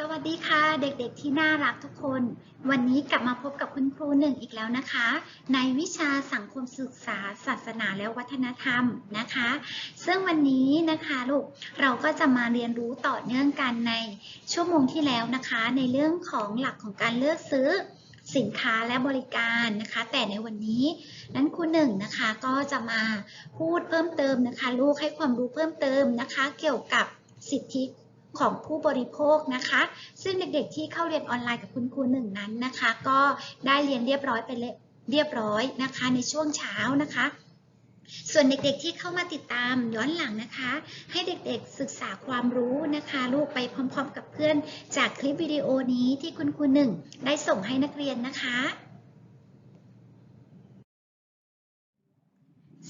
สวัสดีค่ะ เด็กๆที่น่ารักทุกคน วันนี้กลับมาพบกับคุณครูหนึ่งอีกแล้วนะคะ ในวิชาสังคมศึกษา ศาสนาและวัฒนธรรมนะคะ ซึ่งวันนี้นะคะลูกเราก็จะมาเรียนรู้ต่อเนื่องกันในชั่วโมงที่แล้วนะคะ ในเรื่องของหลักของการเลือกซื้อสินค้าและบริการนะคะ แต่ในวันนี้นั้นครูหนึ่งนะคะก็จะมาพูดเพิ่มเติมนะคะ ลูกให้ความรู้เพิ่มเติมนะคะ เกี่ยวกับสิทธิ ของผู้บริโภคนะคะ ซึ่งเด็กๆที่เข้าเรียนออนไลน์กับคุณครูหนึ่งนั้นนะคะ ก็ได้เรียนเรียบร้อยไปเรียบร้อยนะคะ ในช่วงเช้านะคะ ส่วนเด็กๆที่เข้ามาติดตามย้อนหลังนะคะ ให้เด็กๆศึกษาความรู้นะคะ ลูกไปพร้อมๆ กับเพื่อนจากคลิปวิดีโอนี้ที่คุณครูหนึ่งได้ส่งให้นักเรียนนะคะ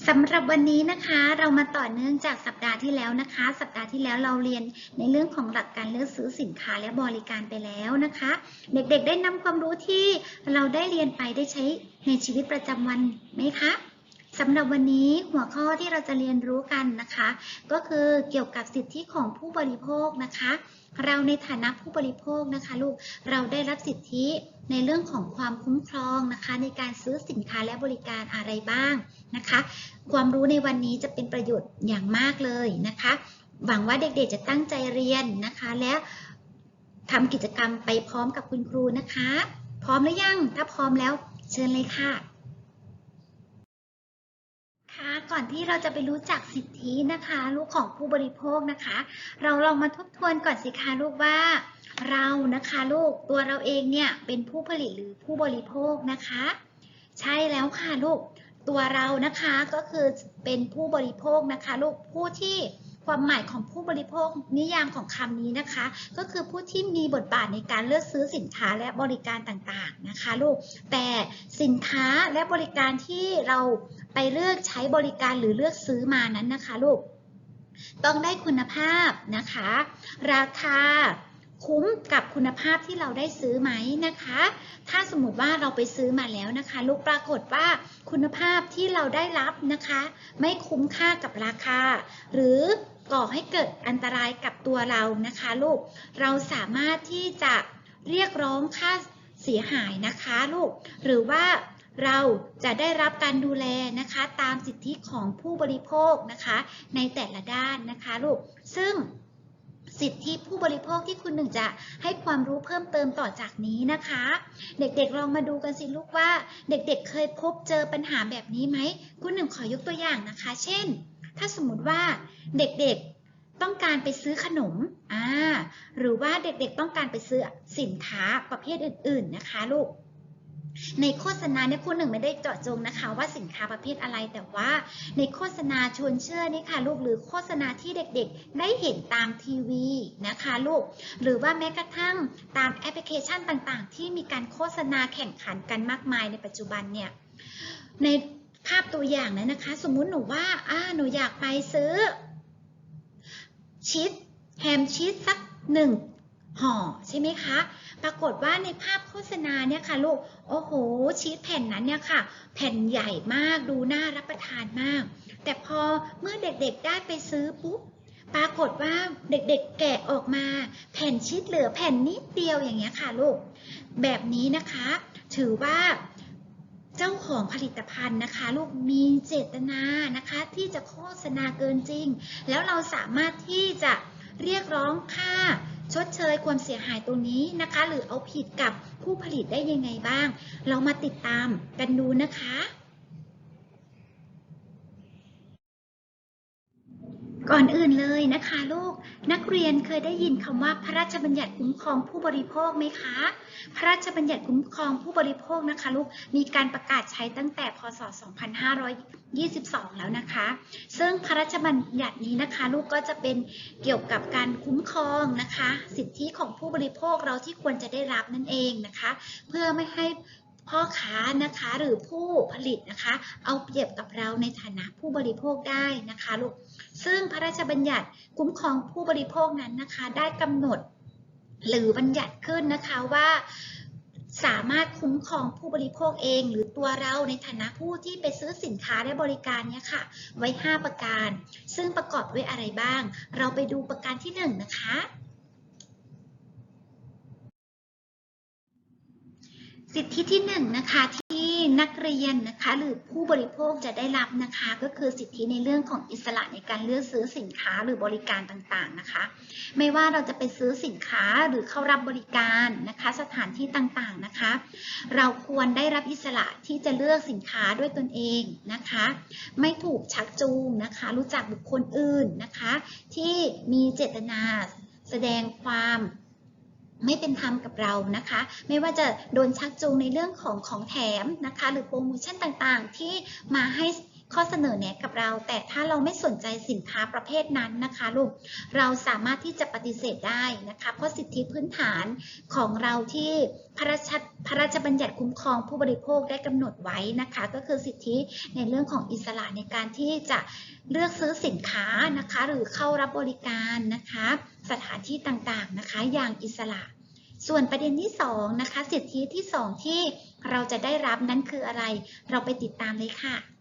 สำหรับวันนี้นะคะเรามาต่อเนื่องจากสัปดาห์ที่แล้วนะคะ สัปดาห์ที่แล้วเราเรียนในเรื่องของหลักการเลือกซื้อสินค้าและบริการไปแล้วนะคะ เด็กๆได้นำความรู้ที่เราได้เรียนไปได้ใช้ในชีวิตประจำวันไหมคะ สำหรับวันนี้หัวข้อที่เราจะเรียนรู้กันนะคะ ก็คือเกี่ยวกับสิทธิของผู้บริโภคนะคะ เราในฐานะผู้บริโภคนะคะ ลูกเราได้รับสิทธิในเรื่องของความคุ้มครองนะคะ ในการซื้อสินค้าและบริการอะไรบ้างนะคะ ความรู้ในวันนี้จะเป็นประโยชน์อย่างมากเลยนะคะ หวังว่าเด็กๆจะตั้งใจเรียนนะคะ และทำกิจกรรมไปพร้อมกับคุณครูนะคะ พร้อมหรือยังถ้าพร้อมแล้วเชิญเลยค่ะค่ะ ก่อนที่เราจะไปรู้จักสิทธินะคะลูกของผู้บริโภคนะคะ เราลองมาทบทวนก่อนสิคะลูกว่า เรานะคะลูกตัวเราเองเนี่ยเป็นผู้ผลิตหรือผู้บริโภคนะคะ ใช่แล้วค่ะลูกตัวเรานะคะก็คือเป็นผู้บริโภคนะคะ ลูกผู้ที่ ความหมายของผู้บริโภคนิยามของคำนี้นะคะ ก็คือผู้ที่มีบทบาทในการเลือกซื้อสินค้าและบริการต่างๆนะคะลูกแต่สินค้าและบริการที่เราไปเลือกใช้บริการหรือเลือกซื้อมานั้นนะคะลูกต้องได้คุณภาพนะคะ ราคาคุ้มกับคุณภาพที่เราได้ซื้อไหมนะคะ ถ้าสมมติว่าเราไปซื้อมาแล้วนะคะ ลูกปรากฏว่าคุณภาพที่เราได้รับนะคะ ไม่คุ้มค่ากับราคา หรือ ก่อให้เกิดอันตรายกับตัวเรานะคะลูก เราสามารถที่จะเรียกร้องค่าเสียหายนะคะลูก หรือว่าเราจะได้รับการดูแลนะคะตามสิทธิของผู้บริโภคนะคะ ในแต่ละด้านนะคะลูก ซึ่งสิทธิผู้บริโภคที่คุณหนึ่งจะให้ความรู้เพิ่มเติมต่อจากนี้นะคะ เด็กๆลองมาดูกันสิลูกว่า เด็กๆเคยพบเจอปัญหาแบบนี้ไหม คุณหนึ่งขอยกตัวอย่างนะคะ เช่น ถ้าสมมติว่าเด็กๆต้องการไปซื้อขนมอ่าหรือว่าเด็กๆต้องการไปซื้อสินค้าประเภทอื่น ๆนะคะลูก ในโฆษณาเนี่ยคุณหนึ่งไม่ได้เจาะจงนะคะ ว่าสินค้าประเภทอะไรแต่ว่าในโฆษณาชวนเชื่อนี่ค่ะลูกหรือโฆษณาที่เด็กๆ ได้เห็นตามทีวีนะคะลูกหรือว่าแม้กระทั่งตามแอปพลิเคชันต่างๆ ที่มีการโฆษณาแข่งขันกันมากมายในปัจจุบันเนี่ยใน ภาพตัวอย่างนั้นนะคะ สมมุติหนูว่าอ่าหนูอยากไปซื้อ ชีสแฮมชีสสักหนึ่งห่อใช่ไหมคะ ปรากฏว่าในภาพโฆษณาเนี่ยค่ะลูก โอ้โห ชีสแผ่นนั้นเนี่ยค่ะ แผ่นใหญ่มาก ดูน่ารับประทานมาก แต่พอเมื่อเด็กๆได้ไปซื้อปุ๊บ ปรากฏว่าเด็กๆแกะออกมา แผ่นชีสเหลือแผ่นนิดเดียวอย่างเงี้ยค่ะลูก แบบนี้นะคะ ถือว่า เจ้าของผลิตภัณฑ์นะคะ ลูกมีเจตนานะคะ ที่จะโฆษณาเกินจริง แล้วเราสามารถที่จะเรียกร้องค่าชดเชยความเสียหายตรงนี้นะคะ หรือเอาผิดกับผู้ผลิตได้ยังไงบ้าง เรามาติดตามกันดูนะคะ ก่อนอื่นเลยนะคะลูก นักเรียนเคยได้ยินคำว่าพระราชบัญญัติคุ้มครองผู้บริโภคไหมคะ พระราชบัญญัติคุ้มครองผู้บริโภคนะคะลูก มีการประกาศใช้ตั้งแต่พศ 2522 แล้วนะคะ ซึ่งพระราชบัญญัตินี้นะคะ ลูกก็จะเป็นเกี่ยวกับการคุ้มครองนะคะ สิทธิของผู้บริโภคเราที่ควรจะได้รับนั่นเองนะคะ เพื่อไม่ให้ พ่อค้านะคะหรือผู้ผลิตนะคะ เอาเปรียบกับเราในฐานะผู้บริโภคได้นะคะลูกซึ่งพระราชบัญญัติคุ้มครองผู้บริโภคนั้นนะคะ ได้กำหนดหรือบัญญัติขึ้นนะคะว่าสามารถคุ้มครองผู้บริโภคเอง หรือตัวเราในฐานะผู้ที่ไปซื้อสินค้าและบริการเนี่ยค่ะ ไว้ 5 ประการ ซึ่งประกอบด้วยอะไรบ้าง เราไปดูประการที่ 1นนะคะ สิทธิที่หนึ่งนะคะที่นักเรียนนะคะหรือผู้บริโภคจะได้รับนะคะ ก็คือสิทธิในเรื่องของอิสระในการเลือกซื้อสินค้าหรือบริการต่างๆนะคะ ไม่ว่าเราจะไปซื้อสินค้าหรือเข้ารับบริการนะคะ สถานที่ต่างๆนะคะ เราควรได้รับอิสระที่จะเลือกสินค้าด้วยตนเองนะคะ ไม่ถูกชักจูงนะคะ รู้จักบุคคลอื่นนะคะ ที่มีเจตนาแสดงความ ไม่เป็นธรรมกับเรานะคะ ไม่ว่าจะโดนชักจูงในเรื่องของของแถมนะคะ หรือโปรโมชั่นต่างๆ ที่มาให้ ข้อเสนอแนะกับเรา แต่ถ้าเราไม่สนใจสินค้าประเภทนั้นนะคะลูกเราสามารถที่จะปฏิเสธได้นะคะเพราะสิทธิพื้นฐานของเราที่พระราชพระราชบัญญัติคุ้มครองผู้บริโภคได้กำหนดไว้นะคะ ก็คือสิทธิในเรื่องของอิสระในการที่จะเลือกซื้อสินค้านะคะ หรือเข้ารับบริการนะคะ สถานที่ต่างๆนะคะ อย่างอิสระ ส่วนประเด็นที่2นะคะสิทธิที่ 2 ที่เราจะได้รับนั้นคืออะไร เราไปติดตามเลยค่ะ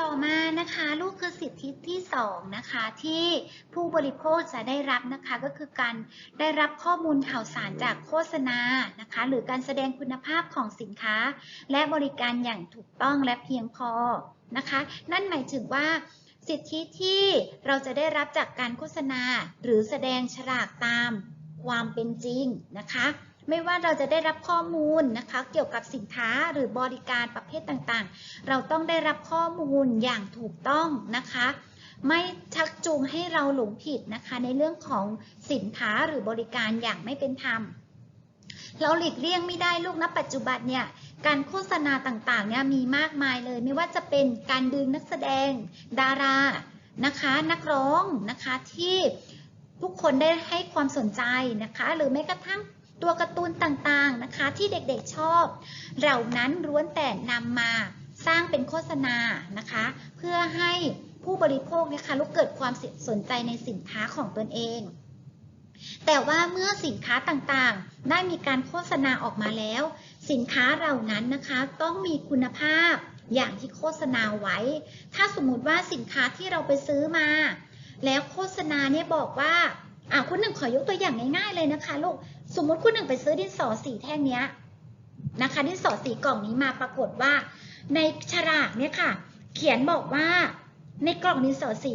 ต่อมานะคะลูกคือสิทธิที่ 2 นะคะที่ผู้บริโภคจะได้รับนะคะก็คือการได้รับข้อมูลข่าวสารจากโฆษณานะคะหรือการแสดงคุณภาพของสินค้า และบริการอย่างถูกต้องและเพียงพอนะคะ นั่นหมายถึงว่าสิทธิที่เราจะได้รับจากการโฆษณา หรือแสดงฉลากตามความเป็นจริงนะคะ ไม่ว่าเราจะได้รับข้อมูลนะคะ เกี่ยวกับสินค้าหรือบริการประเภทต่างๆ เราต้องได้รับข้อมูลอย่างถูกต้องนะคะ ไม่ชักจูงให้เราหลงผิดนะคะ ในเรื่องของสินค้าหรือบริการอย่างไม่เป็นธรรมเราหลีกเลี่ยงไม่ได้ลูกณปัจจุบันเนี่ยการโฆษณาต่างๆเนี่ยมีมากมายเลย ไม่ว่าจะเป็นการดึงนักแสดง ดารานะคะ นักร้องนะคะที่ทุกคนได้ให้ความสนใจนะคะ หรือแม้กระทั่ง ตัวการ์ตูนต่างๆนะคะที่เด็กๆชอบ เหล่านั้นล้วนแต่นำมาสร้างเป็นโฆษณานะคะ เพื่อให้ผู้บริโภคนะคะลูกเกิดความสนใจในสินค้าของตนเอง แต่ว่าเมื่อสินค้าต่างๆ ได้มีการโฆษณาออกมาแล้ว สินค้าเหล่านั้นนะคะต้องมีคุณภาพอย่างที่โฆษณาไว้ ถ้าสมมุติว่าสินค้าที่เราไปซื้อมา แล้วโฆษณาเนี่ยบอกว่าอ่าคุณหนึ่งขอยกตัวอย่างง่ายๆเลยนะคะลูก สมมติคุณหนึ่งไปซื้อดินสอสีแท่งเนี้ยนะคะดินสอสีกล่องนี้มาปรากฏว่า ในฉลากเนี่ยค่ะ เขียนบอกว่าในกล่องดินสอสี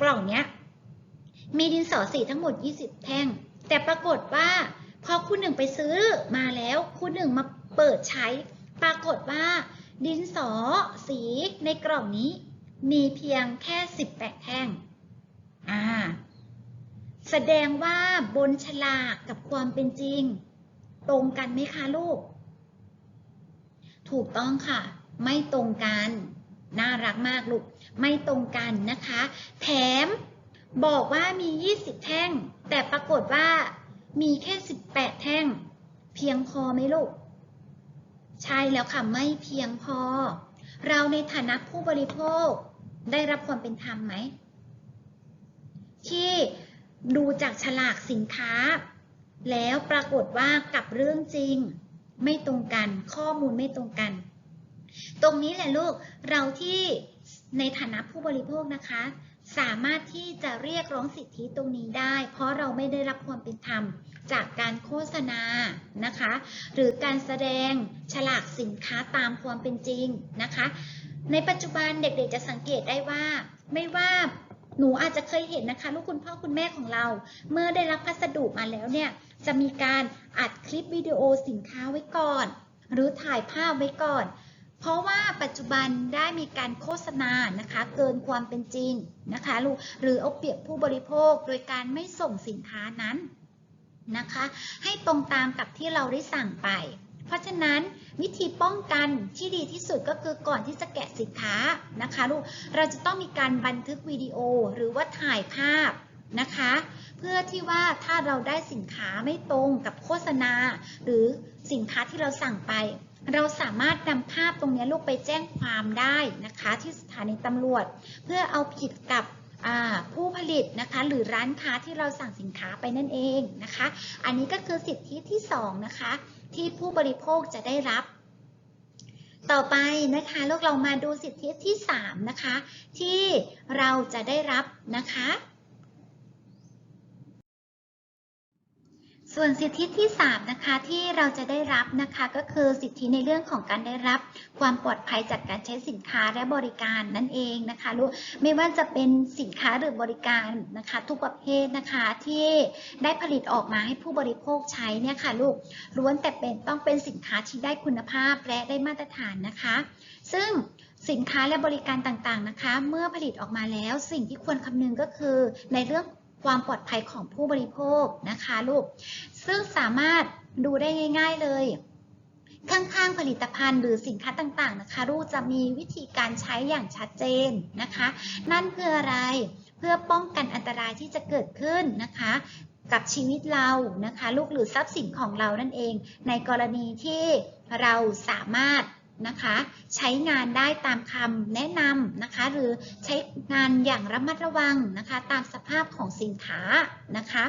กล่องเนี้ยมีดินสอสีทั้งหมด 20 แท่ง แต่ปรากฏว่า พอคุณหนึ่งไปซื้อมาแล้วคุณหนึ่งมาเปิดใช้ ปรากฏว่า ดินสอสีในกล่องนี้ มีเพียงแค่ 18 แท่งอ่า แสดงว่าบนฉลากกับความเป็นจริง ตรงกันไหมคะลูก ถูกต้องค่ะ ไม่ตรงกัน น่ารักมากลูก ไม่ตรงกันนะคะ แถมบอกว่ามี 20 แท่ง แต่ปรากฏว่ามีแค่ 18 แท่ง เพียงพอไหมลูก ใช่แล้วค่ะ ไม่เพียงพอ เราในฐานะผู้บริโภคได้รับความเป็นธรรมไหม ที่ ดูจากฉลากสินค้า แล้วปรากฏว่ากับเรื่องจริงไม่ตรงกัน ข้อมูลไม่ตรงกัน ตรงนี้แหละลูกเราที่ในฐานะผู้บริโภคนะคะ สามารถที่จะเรียกร้องสิทธิตรงนี้ได้ เพราะเราไม่ได้รับความเป็นธรรมจากการโฆษณานะคะ หรือการแสดงฉลากสินค้าตามความเป็นจริงนะคะ ในปัจจุบันเด็กๆจะสังเกตได้ว่า ไม่ว่า หนูอาจจะเคยเห็นนะคะลูกคุณพ่อคุณแม่ของเรา เมื่อได้รับพัสดุมาแล้วเนี่ยจะมีการอัดคลิปวิดีโอสินค้าไว้ก่อน หรือถ่ายภาพไว้ก่อน เพราะว่าปัจจุบันได้มีการโฆษณานะคะเกินความเป็นจริงนะคะลูกหรือเอาเปรียบผู้บริโภคโดยการไม่ส่งสินค้านั้นนะคะ ให้ตรงตามกับที่เราได้สั่งไป เพราะฉะนั้น วิธีป้องกันที่ดีที่สุดก็คือก่อนที่จะแกะสินค้านะคะลูกเราจะต้องมีการบันทึกวิดีโอหรือว่าถ่ายภาพนะคะ เพื่อที่ว่าถ้าเราได้สินค้าไม่ตรงกับโฆษณา หรือสินค้าที่เราสั่งไป เราสามารถนำภาพตรงนี้ลูกไปแจ้งความได้นะคะ ที่สถานีตำรวจ เพื่อเอาผิดกับผู้ผลิตนะคะหรือร้านค้าที่เราสั่งสินค้าไปนั่นเองนะคะ อันนี้ก็คือสิทธิที่2นะคะ ที่ผู้บริโภคจะได้รับ ต่อไปนะคะลูกเรามาดูสิทธิที่ 3 นะคะ ที่เราจะได้รับนะคะ ส่วนสิทธิที่ 3 นะคะที่เราจะได้รับนะคะก็คือสิทธิในเรื่องของการได้รับความปลอดภัยจากการใช้สินค้าและบริการนั่นเองนะคะลูกไม่ว่าจะเป็นสินค้าหรือบริการนะคะทุกประเภทนะคะที่ได้ผลิตออกมาให้ผู้บริโภคใช้เนี่ยค่ะลูกล้วนแต่เป็นต้องเป็นสินค้าที่ได้คุณภาพและได้มาตรฐานนะคะ ซึ่งสินค้าและบริการต่างๆนะคะ เมื่อผลิตออกมาแล้วสิ่งที่ควรคำนึงก็คือในเรื่อง ความปลอดภัยของผู้บริโภคนะคะลูก ซึ่งสามารถดูได้ง่าย ๆเลย ข้างๆผลิตภัณฑ์หรือสินค้าต่างๆนะคะ ลูกจะมีวิธีการใช้อย่างชัดเจนนะคะ นั่นเพื่ออะไร เพื่อป้องกันอันตรายที่จะเกิดขึ้นนะคะกับชีวิตเรานะคะ ลูกหรือทรัพย์สินของเรานั่นเอง ในกรณีที่เราสามารถ นะคะ ใช้งานได้ตามคำแนะนำนะคะ หรือใช้งานอย่างระมัดระวังนะคะ ตามสภาพของสินค้านะคะ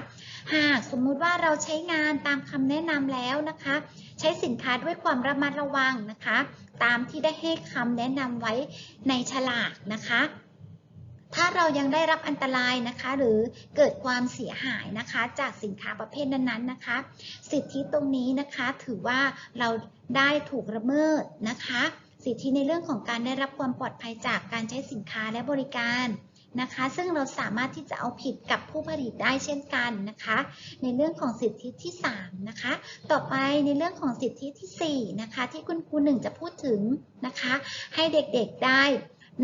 หากสมมุติว่าเราใช้งานตามคำแนะนำแล้วนะคะ ใช้สินค้าด้วยความระมัดระวังนะคะ ตามที่ได้ให้คำแนะนำไว้ในฉลากนะคะ ถ้าเรายังได้รับอันตรายนะคะ หรือเกิดความเสียหายนะคะ จากสินค้าประเภทนั้นๆนะคะ สิทธิตรงนี้นะคะถือว่าเราได้ถูกละเมิดนะคะ สิทธิในเรื่องของการได้รับความปลอดภัยจากการใช้สินค้าและบริการนะคะ ซึ่งเราสามารถที่จะเอาผิดกับผู้ผลิตได้เช่นกันนะคะ ในเรื่องของสิทธิที่ 3 นะคะ ต่อไปในเรื่องของสิทธิทีสี่4 นะคะ ที่คุณครูหนึ่งจะพูดถึงนะคะ ให้เด็กๆได้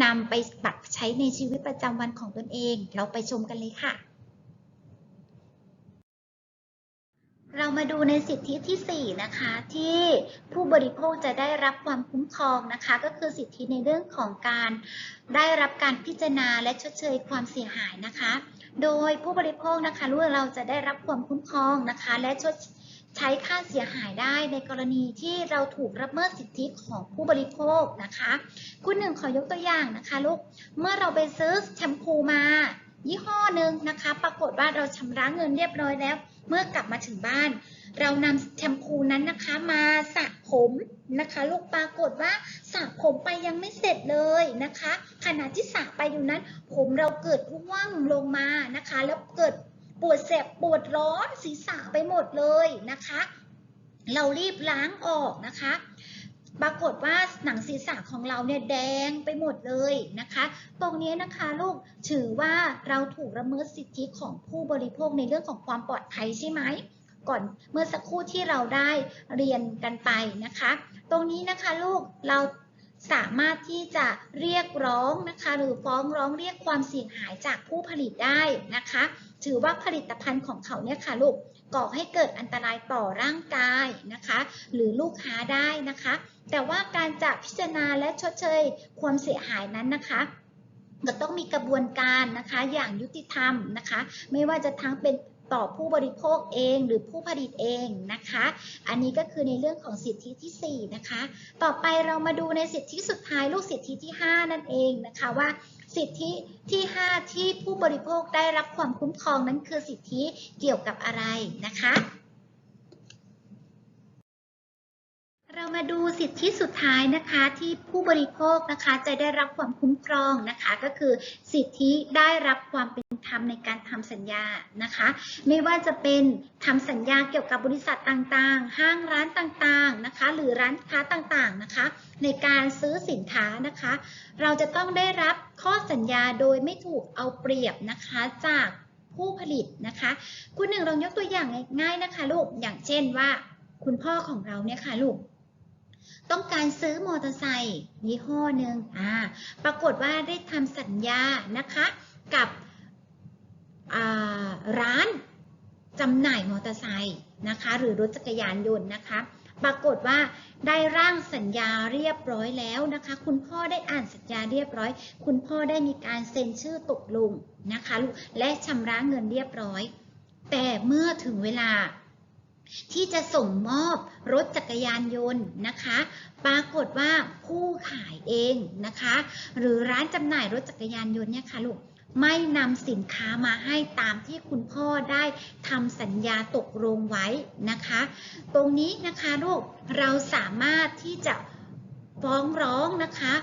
นำไปปรับใช้ในชีวิตประจำวันของตนเอง เราไปชมกันเลยค่ะ เรามาดูในสิทธิที่ 4 นะคะ ที่ผู้บริโภคจะได้รับความคุ้มครองนะคะ ก็คือสิทธิในเรื่องของการได้รับการพิจารณาและชดเชยความเสียหายนะคะ โดยผู้บริโภคนะคะรู้ว่าเราจะได้รับความคุ้มครองนะคะ และชด ใช้ค่าเสียหายได้ในกรณีที่เราถูกละเมิดสิทธิของผู้บริโภคนะคะ คุณหนึ่งขอยกตัวอย่างนะคะลูก เมื่อเราไปซื้อแชมพูมา ยี่ห้อหนึ่งนะคะ ปรากฏว่าเราชำระเงินเรียบร้อยแล้ว เมื่อกลับมาถึงบ้าน เรานำแชมพูนั้นนะคะมาสระผมนะคะ ลูกปรากฏว่าสระผมไปยังไม่เสร็จเลยนะคะ ขณะที่สระไปอยู่นั้น ผมเราเกิดร่วงลงมานะคะ แล้วเกิด ปวดแสบปวดร้อนศีรษะไปหมดเลยนะคะ เรารีบล้างออกนะคะ ปรากฏว่าหนังศีรษะของเราเนี่ยแดงไปหมดเลยนะคะ ตรงนี้นะคะลูกถือว่าเราถูกละเมิดสิทธิของผู้บริโภคในเรื่องของความปลอดภัยใช่ไหมก่อนเมื่อสักครู่ที่เราได้เรียนกันไปนะคะ ตรงนี้นะคะลูกเรา สามารถที่จะเรียกร้องนะคะหรือฟ้องร้องเรียกความเสียหายจากผู้ผลิตได้นะคะ ถือว่าผลิตภัณฑ์ของเขาเนี่ยค่ะลูกก่อให้เกิดอันตรายต่อร่างกายนะคะ หรือลูกค้าได้นะคะ แต่ว่าการจะพิจารณาและชดเชยความเสียหายนั้นนะคะก็ต้องมีกระบวนการนะคะอย่างยุติธรรมนะคะ ไม่ว่าจะทั้งเป็น ต่อผู้บริโภคเองหรือผู้ผลิตเองนะคะ อันนี้ก็คือในเรื่องของสิทธิที่ 4 นะคะ ต่อไปเรามาดูในสิทธิสุดท้ายลูกสิทธิที่ 5 นั่นเองนะคะว่าสิทธิที่ 5 ที่ผู้บริโภคได้รับความคุ้มครองนั้นคือสิทธิเกี่ยวกับอะไรนะคะ เรามาดูสิทธิสุดท้ายนะคะที่ผู้บริโภคนะคะจะได้รับความคุ้มครองนะคะก็คือสิทธิได้รับความเป็นธรรมในการทำสัญญานะคะ ไม่ว่าจะเป็นทำสัญญาเกี่ยวกับบริษัทต่างๆ ห้างร้านต่างๆนะคะหรือร้านค้าต่างๆนะคะ ในการซื้อสินค้านะคะ เราจะต้องได้รับข้อสัญญาโดยไม่ถูกเอาเปรียบนะคะจากผู้ผลิตนะคะคุณหนึ่งลองยกตัวอย่างง่ายๆนะคะลูกอย่างเช่นว่า คุณพ่อของเราเนี่ยค่ะลูก ต้องการซื้อมอเตอร์ไซค์ยี่ห้อหนึ่งอ่าปรากฏว่าได้ทำสัญญานะคะกับร้านจำหน่ายมอเตอร์ไซค์นะคะหรือรถจักรยานยนต์นะคะปรากฏว่าได้ร่างสัญญาเรียบร้อยแล้วนะคะ คุณพ่อได้อ่านสัญญาเรียบร้อย คุณพ่อได้มีการเซ็นชื่อตกลงนะคะลูกและชำระเงินเรียบร้อย แต่เมื่อถึงเวลา ที่จะส่งมอบรถจักรยานยนต์นะคะ ปรากฏว่าผู้ขายเองนะคะ หรือร้านจำหน่ายรถจักรยานยนต์เนี่ยค่ะลูกไม่นำสินค้ามาให้ตามที่คุณพ่อได้ทำสัญญาตกลงไว้นะคะ ตรงนี้นะคะลูกเราสามารถที่จะฟ้องร้องนะคะ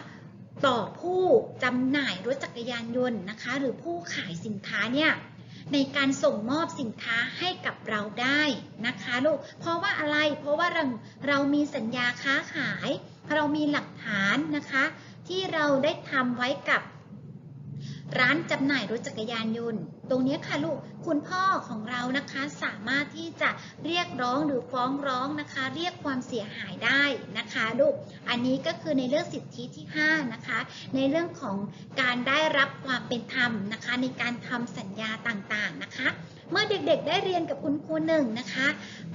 ต่อผู้จำหน่ายรถจักรยานยนต์นะคะ หรือผู้ขายสินค้าเนี่ย ในการส่งมอบสินค้าให้กับเราได้นะคะลูก เพราะว่าอะไร เพราะว่าเราเรามีสัญญาค้าขาย เรามีหลักฐานนะคะ ที่เราได้ทำไว้กับร้านจำหน่ายรถจักรยานยนต์ ตรงนี้ค่ะลูกคุณพ่อของเรานะคะสามารถที่จะเรียกร้องหรือฟ้องร้องนะคะ เรียกความเสียหายได้นะคะลูกอันนี้ก็คือในเรื่องสิทธิที่ 5 นะคะ ในเรื่องของการได้รับความเป็นธรรมนะคะ ในการทำสัญญาต่างๆนะคะ เมื่อเด็กๆได้เรียนกับคุณครูหนึ่งนะคะ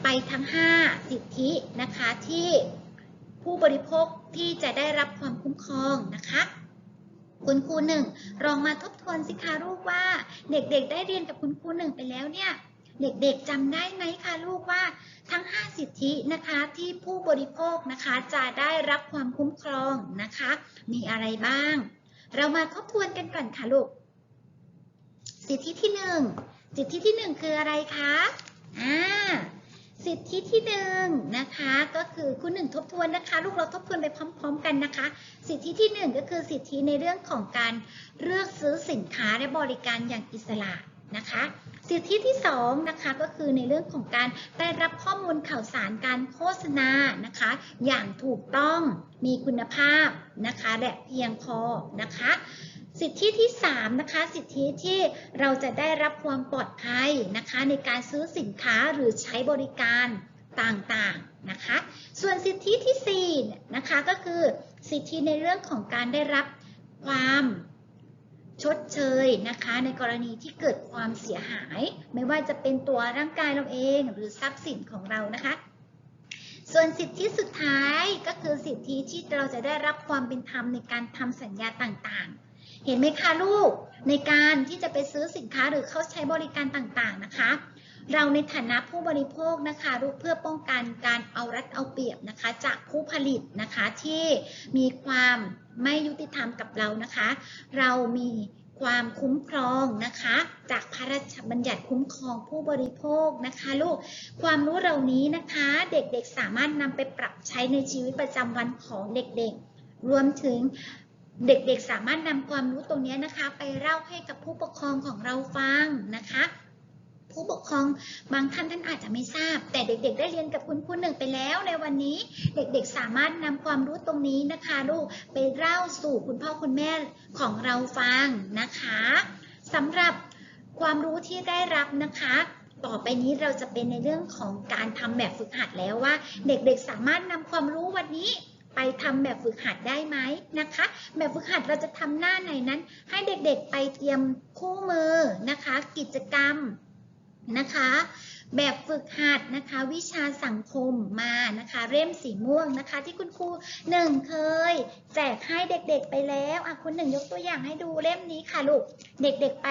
ไปทั้ง 5 สิทธินะคะที่ผู้บริโภคที่จะได้รับความคุ้มครองนะคะ คุณครูหนึ่งลองมาทบทวนสิคะลูกว่า เด็กๆ ได้เรียนกับคุณครูหนึ่งไปแล้วเนี่ยเด็กๆจำได้ไหมคะลูกว่าทั้ง 5 สิทธินะคะที่ผู้บริโภคนะคะจะได้รับความคุ้มครองนะคะ มีอะไรบ้าง เรามาทบทวนกันก่อนค่ะลูก สิทธิที่หนึ่งสิทธิที่หนึ่งคืออะไรคะอ่า สิทธิที่หนึ่งนะคะก็คือคุณหนึ่งทบทวนนะคะ ลูกเราทบทวนไปพร้อม ๆ กันนะคะ สิทธิที่หนึ่งก็คือสิทธิในเรื่องของการเลือกซื้อสินค้าและบริการอย่างอิสระนะคะ สิทธิที่สองนะคะก็คือในเรื่องของการได้รับข้อมูลข่าวสารการโฆษณานะคะ อย่างถูกต้องมีคุณภาพนะคะและเพียงพอนะคะ สิทธิที่ 3 นะคะ สิทธิที่เราจะได้รับความปลอดภัยนะคะ ในการซื้อสินค้าหรือใช้บริการต่างๆนะคะ ส่วนสิทธิที่4นะคะก็คือสิทธิในเรื่องของการได้รับความชดเชยนะคะ ในกรณีที่เกิดความเสียหาย ไม่ว่าจะเป็นตัวร่างกายเราเองหรือทรัพย์สินของเรานะคะ ส่วนสิทธิสุดท้ายก็คือสิทธิที่เราจะได้รับความเป็นธรรมในการทำสัญญาต่างๆ เห็นไหมคะลูกในการที่จะไปซื้อสินค้าหรือเข้าใช้บริการต่างๆนะคะ เราในฐานะผู้บริโภคนะคะลูกเพื่อป้องกันการเอารัดเอาเปรียบนะคะ จากผู้ผลิตนะคะที่มีความไม่ยุติธรรมกับเรานะคะ เรามีความคุ้มครองนะคะ จากพระราชบัญญัติคุ้มครองผู้บริโภคนะคะลูกความรู้เหล่านี้นะคะเด็กๆสามารถนำไปปรับใช้ในชีวิตประจำวันของเด็กๆ รวมถึง เด็กๆสามารถนำความรู้ตรงนี้นะคะ ไปเล่าให้กับผู้ปกครองของเราฟังนะคะ ผู้ปกครองบางท่านท่านอาจจะไม่ทราบ แต่เด็กๆ ได้เรียนกับคุณครูหนึ่งไปแล้วในวันนี้ เด็กๆสามารถนำความรู้ตรงนี้นะคะลูกไปเล่าสู่คุณพ่อคุณแม่ของเราฟังนะคะสำหรับความรู้ที่ได้รับนะคะต่อไปนี้เราจะเป็นในเรื่องของการทำแบบฝึกหัดแล้วว่า เด็กๆสามารถนำความรู้วันนี้ ไปทำแบบฝึกหัดได้ไหมนะคะ แบบฝึกหัดเราจะทำหน้าไหนนั้น ให้เด็กๆไปเตรียมคู่มือนะคะ กิจกรรมนะคะแบบฝึกหัดนะคะวิชาสังคมมานะคะเล่มสีม่วงนะคะ ที่คุณครูหนึ่งเคย แจกให้เด็กๆไปแล้วอะคุณหนึ่งยกตัวอย่างให้ดูเล่มนี้ค่ะลูกเด็กๆไป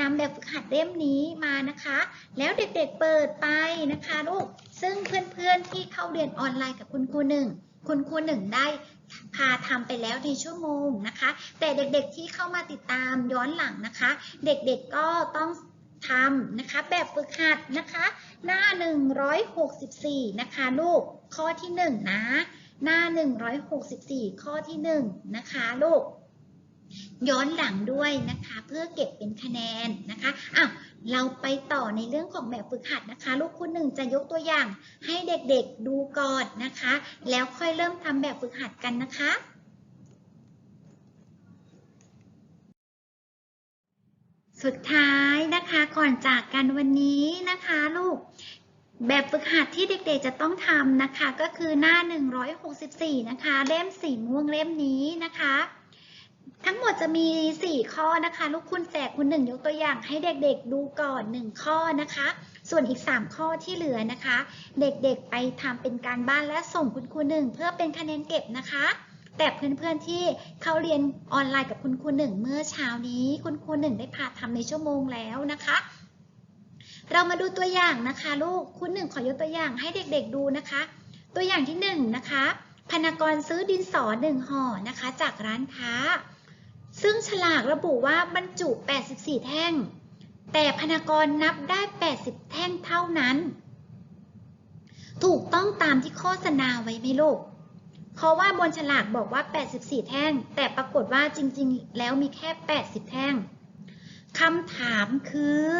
นำแบบฝึกหัดเล่มนี้มานะคะ แล้วเด็กๆเปิดไปนะคะลูกซึ่งเพื่อนๆที่เข้าเรียนออนไลน์กับคุณครูหนึ่ง คุณครูหนึ่งได้พาทำไปแล้วในชั่วโมงนะคะ แต่เด็กๆที่เข้ามาติดตามย้อนหลังนะคะ เด็กๆก็ต้องทำนะคะ แบบฝึกหัดนะคะ หน้า 164 นะคะลูกข้อที่ 1 นะ หน้า 164 ข้อที่ 1 นะคะลูกย้อนหลังด้วยนะคะ เพื่อเก็บเป็นคะแนนนะคะอ้าว เราไปต่อในเรื่องของแบบฝึกหัดนะคะ ลูกคุณหนึ่งจะยกตัวอย่างให้เด็กๆดูก่อนนะคะ แล้วค่อยเริ่มทำแบบฝึกหัดกันนะคะ สุดท้ายนะคะก่อนจากกันวันนี้นะคะลูกแบบฝึกหัดที่เด็กๆจะต้องทำนะคะ ก็คือหน้า 164 นะคะ เล่มสีม่วงเล่มนี้นะคะ ทั้งหมดจะมี 4 ข้อนะคะ ลูกคุณแจกคุณหนึ่งยกตัวอย่างให้เด็กๆดูก่อน 1 ข้อนะคะ ส่วนอีก 3 ข้อที่เหลือนะคะ เด็กๆไปทำเป็นการบ้านและส่งคุณครูหนึ่งเพื่อเป็นคะแนนเก็บนะคะ แต่เพื่อนๆที่เข้าเรียนออนไลน์กับคุณครูหนึ่งเมื่อเช้านี้ คุณครูหนึ่งได้พาทำในชั่วโมงแล้วนะคะเรามาดูตัวอย่างนะคะลูกคุณหนึ่งขอยกตัวอย่างให้เด็กๆดูนะคะ ตัวอย่างที่หนึ่งนะคะพนักกรซื้อดินสอหนึ่งห่อนะคะ จากร้านค้า ซึ่งฉลากระบุว่าบรรจุ 84 แท่ง แต่พนักรนับได้ 80 แท่งเท่านั้น ถูกต้องตามที่โฆษณาไว้ไหมลูก เพราะว่าบนฉลากบอกว่า 84 แท่ง แต่ปรากฏว่าจริงๆ แล้วมีแค่ 80 แท่ง คำถามคือ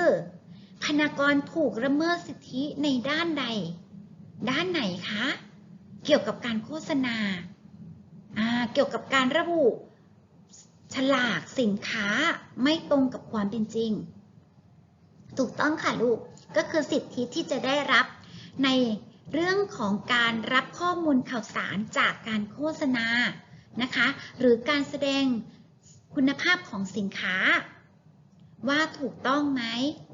พนักงานถูกละเมิดสิทธิในด้านใด ด้านไหนคะ เกี่ยวกับการโฆษณา เกี่ยวกับการระบุ ฉลากสินค้าไม่ตรงกับความเป็นจริง ถูกต้องค่ะลูก ก็คือสิทธิที่จะได้รับในเรื่องของการรับข้อมูลข่าวสารจากการโฆษณานะคะ หรือการแสดงคุณภาพของสินค้า ว่าถูกต้องไหม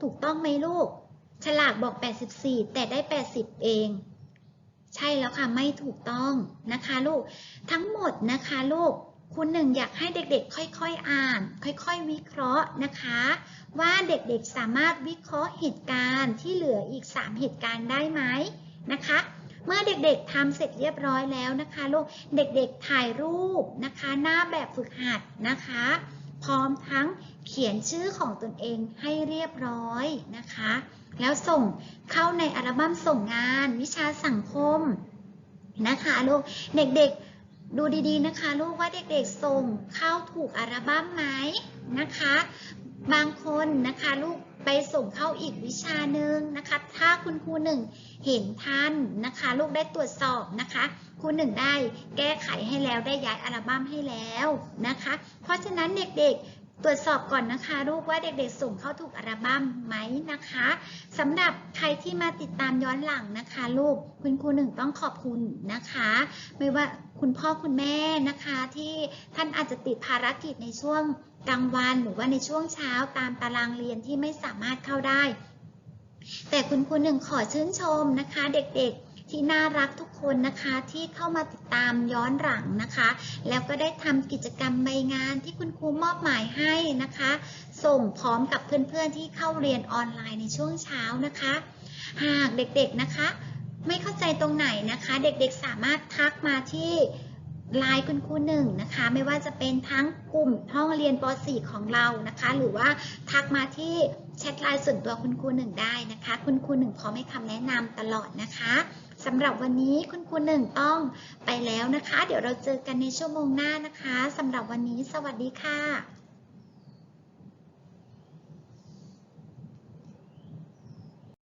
ถูกต้องไหมลูก ฉลากบอก 84 แต่ได้ 80 เอง ใช่แล้วค่ะ ไม่ถูกต้องนะคะลูก ทั้งหมดนะคะลูก คุณหนึ่งอยากให้เด็กๆ ค่อยๆอ่าน ค่อยๆ วิเคราะห์นะคะ ว่าเด็กๆสามารถวิเคราะห์เหตุการณ์ที่เหลืออีก 3 เหตุการณ์ได้ไหมนะคะ เมื่อเด็กๆทำเสร็จเรียบร้อยแล้วนะคะลูกเด็กๆถ่ายรูปนะคะ หน้าแบบฝึกหัดนะคะ พร้อมทั้งเขียนชื่อของตนเองให้เรียบร้อยนะคะ แล้วส่งเข้าในอัลบั้มส่งงานวิชาสังคมนะคะลูกเด็กๆ ดูดีๆนะคะ ลูกว่าเด็กๆส่งเข้าถูกอัลบั้มไหมนะคะ บางคนนะคะลูกไปส่งเข้าอีกวิชาหนึ่งนะคะ ถ้าคุณครูหนึ่งเห็นท่านนะคะ ลูกได้ตรวจสอบนะคะครูหนึ่งได้แก้ไขให้แล้วได้ย้ายอัลบั้มให้แล้วนะคะ เพราะฉะนั้นเด็กๆ ตรวจสอบก่อนนะคะลูกว่าเด็กๆส่งเข้าถูกอัลบั้มไหมนะคะสำหรับใครที่มาติดตามย้อนหลังนะคะลูกคุณครูหนึ่งต้องขอบคุณนะคะ ไม่ว่าคุณพ่อคุณแม่นะคะที่ท่านอาจจะติดภารกิจในช่วงกลางวันหรือว่าในช่วงเช้าตามตารางเรียนที่ไม่สามารถเข้าได้ แต่คุณครูหนึ่งขอชื่นชมนะคะ เด็กๆ ที่น่ารักทุกคนนะคะที่เข้ามาติดตามย้อนหลังนะคะ แล้วก็ได้ทำกิจกรรมใบงานที่คุณครูมอบหมายให้นะคะ ส่งพร้อมกับเพื่อนๆที่เข้าเรียนออนไลน์ในช่วงเช้านะคะ หากเด็กๆนะคะ ไม่เข้าใจตรงไหนนะคะ เด็กๆสามารถทักมาที่ไลน์คุณครูหนึ่งนะคะ ไม่ว่าจะเป็นทั้งกลุ่มห้องเรียนป .4 ของเรานะคะ หรือว่าทักมาที่แชทไลน์ส่วนตัวคุณครูหนึ่งได้นะคะ คุณครูหนึ่งพร้อมให้คำแนะนำตลอดนะคะ สำหรับวันนี้คุณครูหนึ่งต้องไปแล้วนะคะ เดี๋ยวเราเจอกันในชั่วโมงหน้านะคะสำหรับวันนี้สวัสดีค่ะ